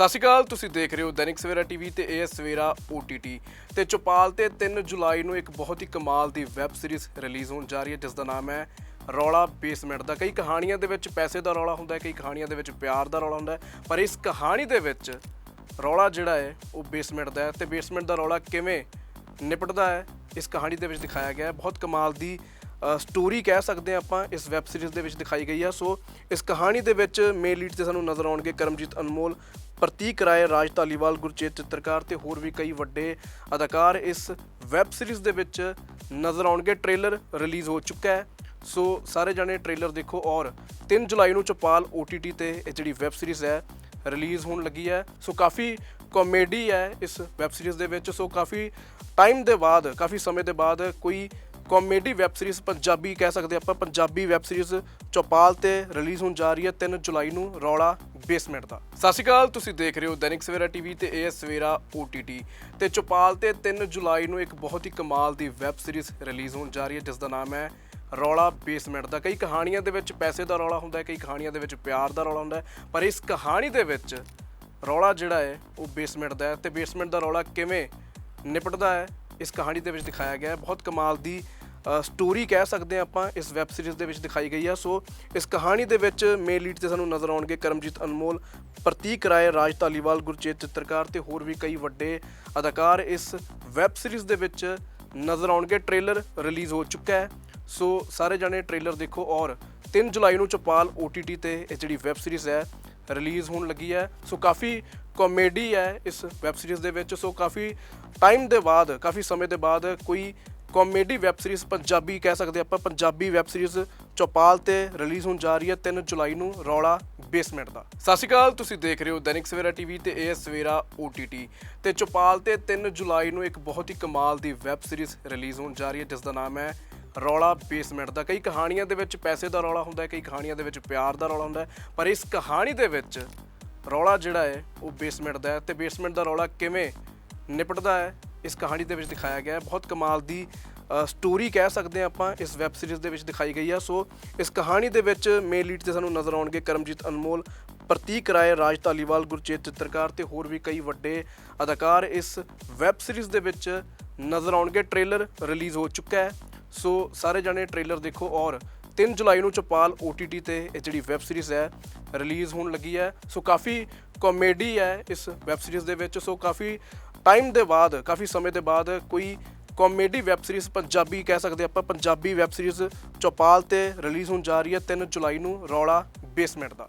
ਸਤਿ ਸ਼੍ਰੀ ਅਕਾਲ, ਤੁਸੀਂ ਦੇਖ ਰਹੇ ਹੋ ਦੈਨਿਕ ਸਵੇਰਾ ਟੀਵੀ ਤੇ ਇਹ ਹੈ ਸਵੇਰਾ OTT ਤੇ ਚੌਪਾਲ ਤੇ 3 ਜੁਲਾਈ ਨੂੰ ਇੱਕ ਬਹੁਤ ਹੀ ਕਮਾਲ ਦੀ ਵੈਬ ਸੀਰੀਜ਼ ਰਿਲੀਜ਼ ਹੋਣ ਜਾ ਰਹੀ ਹੈ, ਜਿਸ ਦਾ ਨਾਮ ਹੈ ਰੌਲਾ ਬੇਸਮੈਂਟ ਦਾ। ਕਈ ਕਹਾਣੀਆਂ ਦੇ ਵਿੱਚ ਪੈਸੇ ਦਾ ਰੌਲਾ ਹੁੰਦਾ ਹੈ, ਕਈ ਕਹਾਣੀਆਂ ਦੇ ਵਿੱਚ ਪਿਆਰ ਦਾ ਰੌਲਾ ਹੁੰਦਾ ਹੈ, ਪਰ ਇਸ ਕਹਾਣੀ ਦੇ ਵਿੱਚ ਰੌਲਾ ਜਿਹੜਾ ਹੈ, ਉਹ ਬੇਸਮੈਂਟ ਦਾ ਹੈ। ਤੇ ਬੇਸਮੈਂਟ ਦਾ ਰੌਲਾ ਕਿਵੇਂ ਨਿਪਟਦਾ ਹੈ, ਇਸ ਕਹਾਣੀ ਦੇ ਵਿੱਚ ਦਿਖਾਇਆ ਗਿਆ ਹੈ। ਬਹੁਤ ਕਮਾਲ ਦੀ ਸਟੋਰੀ ਕਹਿ ਸਕਦੇ ਹਾਂ ਆਪਾਂ, ਇਸ ਵੈਬ ਸੀਰੀਜ਼ ਦੇ ਵਿੱਚ ਦਿਖਾਈ ਗਈ ਹੈ। ਸੋ ਇਸ ਕਹਾਣੀ ਦੇ ਵਿੱਚ ਮੇਨ ਲੀਡ ਤੇ ਸਾਨੂੰ ਨਜ਼ਰ ਆਉਣਗੇ ਕਰਮਜੀਤ ਅਨਮੋਲ ਪ੍ਰਤੀਕ ਰਾਏ ਰਾਜ ਧਾਲੀਵਾਲ, ਗੁਰਚੇਤ ਚਿੱਤਰਕਾਰ ਤੇ ਹੋਰ ਵੀ ਕਈ ਵੱਡੇ ਅਦਾਕਾਰ ਇਸ ਵੈਬ ਸੀਰੀਜ਼ ਦੇ ਵਿੱਚ ਨਜ਼ਰ ਆਉਣਗੇ। ਟ੍ਰੇਲਰ ਰਿਲੀਜ਼ ਹੋ ਚੁੱਕਾ ਹੈ। ਸੋ ਸਾਰੇ ਜਾਣੇ ਟ੍ਰੇਲਰ ਦੇਖੋ ਔਰ 3 ਜੁਲਾਈ ਨੂੰ ਚੌਪਾਲ OTT ਤੇ ਇਹ ਜਿਹੜੀ ਵੈਬ ਸੀਰੀਜ਼ ਹੈ, ਰਿਲੀਜ਼ ਹੋਣ ਲੱਗੀ ਹੈ। ਸੋ ਕਾਫੀ ਕਾਮੇਡੀ ਹੈ ਇਸ ਵੈਬ ਸੀਰੀਜ਼ ਦੇ ਵਿੱਚ। ਸੋ ਕਾਫੀ ਟਾਈਮ ਦੇ ਬਾਅਦ, ਕਾਫੀ ਸਮੇਂ ਦੇ ਬਾਅਦ ਕੋਈ ਕਾਮੇਡੀ ਵੈਬ ਸੀਰੀਜ਼ ਪੰਜਾਬੀ ਕਹਿ ਸਕਦੇ ਆਪਾਂ। ਪੰਜਾਬੀ ਵੈਬ ਸੀਰੀਜ਼ ਚੌਪਾਲ ਤੇ ਰਿਲੀਜ਼ ਹੋਣ ਜਾ ਰਹੀ ਹੈ 3 ਜੁਲਾਈ ਨੂੰ, ਰੌਲਾ ਬੇਸਮੈਂਟ ਦਾ। ਸਤਿ ਸ਼੍ਰੀ ਅਕਾਲ, ਤੁਸੀਂ ਦੇਖ ਰਹੇ ਹੋ ਦੈਨਿਕ ਸਵੇਰਾ ਟੀਵੀ ਤੇ ਇਹ ਹੈ ਸਵੇਰਾ OTT ਤੇ ਚੌਪਾਲ ਤੇ 3 ਜੁਲਾਈ ਨੂੰ ਇੱਕ ਬਹੁਤ ਹੀ ਕਮਾਲ ਦੀ ਵੈਬ ਸੀਰੀਜ਼ ਰਿਲੀਜ਼ ਹੋਣ ਜਾ ਰਹੀ ਹੈ ਜਿਸ ਦਾ ਨਾਮ ਹੈ ਰੌਲਾ ਬੇਸਮੈਂਟ ਦਾ। ਕਈ ਕਹਾਣੀਆਂ ਦੇ ਵਿੱਚ ਪੈਸੇ ਦਾ ਰੌਲਾ ਹੁੰਦਾ ਹੈ, ਕਈ ਕਹਾਣੀਆਂ ਦੇ ਵਿੱਚ ਪਿਆਰ ਦਾ ਰੌਲਾ ਹੁੰਦਾ ਹੈ, ਪਰ ਇਸ ਕਹਾਣੀ ਦੇ ਵਿੱਚ ਰੌਲਾ ਜਿਹੜਾ ਹੈ, ਉਹ ਬੇਸਮੈਂਟ ਦਾ ਹੈ। ਤੇ ਬੇਸਮੈਂਟ ਦਾ ਰੌਲਾ ਕਿਵੇਂ ਨਿਪਟਦਾ ਹੈ, ਇਸ ਕਹਾਣੀ ਦੇ ਵਿੱਚ ਦਿਖਾਇਆ ਗਿਆ ਹੈ। ਬਹੁਤ ਕਮਾਲ ਦੀ ਸਟੋਰੀ ਕਹਿ ਸਕਦੇ ਹਾਂ ਆਪਾਂ, ਇਸ ਵੈਬ ਸੀਰੀਜ਼ ਦੇ ਵਿੱਚ ਦਿਖਾਈ ਗਈ ਹੈ ਸੋ, ਇਸ ਕਹਾਣੀ ਦੇ ਵਿੱਚ ਮੇਨ ਲੀਡ ਤੇ ਸਾਨੂੰ ਨਜ਼ਰ ਆਉਣਗੇ ਕਰਮਜੀਤ ਅਨਮੋਲ, ਪ੍ਰਤੀਕ ਰਾਏ, ਰਾਜ ਧਾਲੀਵਾਲ, ਗੁਰਚੇਤ ਚਿੱਤਰਕਾਰ ਤੇ ਹੋਰ ਵੀ ਕਈ ਵੱਡੇ ਅਦਾਕਾਰ ਇਸ ਵੈਬ ਸੀਰੀਜ਼ ਦੇ ਵਿੱਚ ਨਜ਼ਰ ਆਉਣਗੇ। ਟ੍ਰੇਲਰ ਰਿਲੀਜ਼ ਹੋ ਚੁੱਕਾ ਹੈ। ਸੋ, ਸਾਰੇ ਜਾਣੇ ਟ੍ਰੇਲਰ ਦੇਖੋ ਔਰ 3 ਜੁਲਾਈ ਨੂੰ ਚੌਪਾਲ OTT ਤੇ ਇਹ ਜਿਹੜੀ ਵੈਬ ਸੀਰੀਜ਼ ਹੈ ਰਿਲੀਜ਼ ਹੋਣ ਲੱਗੀ ਹੈ। ਸੋ, ਕਾਫੀ ਕਾਮੇਡੀ ਹੈ ਇਸ ਵੈਬ ਸੀਰੀਜ਼ ਦੇ ਵਿੱਚ। ਸੋ, ਕਾਫੀ ਟਾਈਮ ਦੇ ਬਾਅਦ, ਕਾਫੀ ਸਮੇਂ ਦੇ ਬਾਅਦ ਕੋਈ ਕਾਮੇਡੀ ਵੈਬ ਸੀਰੀਜ਼ ਪੰਜਾਬੀ ਕਹਿ ਸਕਦੇ ਆਪਾਂ। ਪੰਜਾਬੀ ਵੈਬ ਸੀਰੀਜ਼ ਚੌਪਾਲ ਤੇ ਰਿਲੀਜ਼ ਹੋਣ ਜਾ ਰਹੀ ਹੈ 3 ਜੁਲਾਈ ਨੂੰ, ਰੌਲਾ ਬੇਸਮੈਂਟ ਦਾ। ਸਤਿ ਸ਼੍ਰੀ ਅਕਾਲ, ਤੁਸੀਂ ਦੇਖ ਰਹੇ ਹੋ ਦੈਨਿਕ ਸਵੇਰਾ ਟੀਵੀ ਤੇ ਇਹ ਹੈ ਸਵੇਰਾ OTT ਤੇ ਚੌਪਾਲ ਤੇ 3 ਜੁਲਾਈ ਨੂੰ ਇੱਕ ਬਹੁਤ ਹੀ ਕਮਾਲ ਦੀ ਵੈਬ ਸੀਰੀਜ਼ ਰਿਲੀਜ਼ ਹੋਣ ਜਾ ਰਹੀ ਹੈ ਜਿਸ ਦਾ ਨਾਮ ਹੈ ਰੌਲਾ ਬੇਸਮੈਂਟ ਦਾ। ਕਈ ਕਹਾਣੀਆਂ ਦੇ ਵਿੱਚ ਪੈਸੇ ਦਾ ਰੌਲਾ ਹੁੰਦਾ ਹੈ, ਕਈ ਕਹਾਣੀਆਂ ਦੇ ਵਿੱਚ ਪਿਆਰ ਦਾ ਰੌਲਾ ਹੁੰਦਾ ਹੈ, ਪਰ ਇਸ ਕਹਾਣੀ ਦੇ ਵਿੱਚ ਰੌਲਾ ਜਿਹੜਾ ਹੈ, ਉਹ ਬੇਸਮੈਂਟ ਦਾ ਹੈ। ਤੇ ਬੇਸਮੈਂਟ ਦਾ ਰੌਲਾ ਕਿਵੇਂ ਨਿਪਟਦਾ ਹੈ? ਇਸ ਕਹਾਣੀ ਦੇ ਵਿੱਚ ਦਿਖਾਇਆ ਗਿਆ ਹੈ। ਬਹੁਤ ਕਮਾਲ ਦੀ ਸਟੋਰੀ ਕਹਿ ਸਕਦੇ ਹਾਂ ਆਪਾਂ, ਇਸ ਵੈਬ ਸੀਰੀਜ਼ ਦੇ ਵਿੱਚ ਦਿਖਾਈ ਗਈ ਹੈ। ਸੋ ਇਸ ਕਹਾਣੀ ਦੇ ਵਿੱਚ ਮੇਨ ਲੀਡ ਤੇ ਸਾਨੂੰ ਨਜ਼ਰ ਆਉਣਗੇ ਕਰਮਜੀਤ ਅਨਮੋਲ, ਪ੍ਰਤੀਕ ਰਾਏ, ਰਾਜ ਧਾਲੀਵਾਲ, ਗੁਰਚੇਤ ਚਿੱਤਰਕਾਰ ਤੇ ਹੋਰ ਵੀ ਕਈ ਵੱਡੇ ਅਦਾਕਾਰ ਇਸ ਵੈਬ ਸੀਰੀਜ਼ ਦੇ ਵਿੱਚ ਨਜ਼ਰ ਆਉਣਗੇ। ਟ੍ਰੇਲਰ ਰਿਲੀਜ਼ ਹੋ ਚੁੱਕਾ ਹੈ। ਸੋ ਸਾਰੇ ਜਾਣੇ ਟ੍ਰੇਲਰ ਦੇਖੋ ਔਰ 3 ਜੁਲਾਈ ਨੂੰ ਚੌਪਾਲ OTT ਤੇ ਇਹ ਜਿਹੜੀ ਵੈਬ ਸੀਰੀਜ਼ ਹੈ ਰਿਲੀਜ਼ ਹੋਣ ਲੱਗੀ ਹੈ। ਸੋ ਕਾਫੀ ਕਾਮੇਡੀ ਹੈ ਇਸ ਵੈਬ ਸੀਰੀਜ਼ ਦੇ ਵਿੱਚ। ਸੋ ਕਾਫੀ ਟਾਈਮ ਦੇ ਬਾਅਦ, ਕਾਫੀ ਸਮੇਂ ਦੇ ਬਾਅਦ ਕੋਈ ਕਾਮੇਡੀ ਵੈਬ ਸੀਰੀਜ਼ ਪੰਜਾਬੀ ਕਹਿ ਸਕਦੇ ਆਪਾਂ, ਪੰਜਾਬੀ ਵੈਬ ਸੀਰੀਜ਼ ਚੌਪਾਲ ਤੇ ਰਿਲੀਜ਼ ਹੋਣ ਜਾ ਰਹੀ ਹੈ 3 ਜੁਲਾਈ ਨੂੰ ਰੌਲਾ ਬੇਸਮੈਂਟ ਦਾ।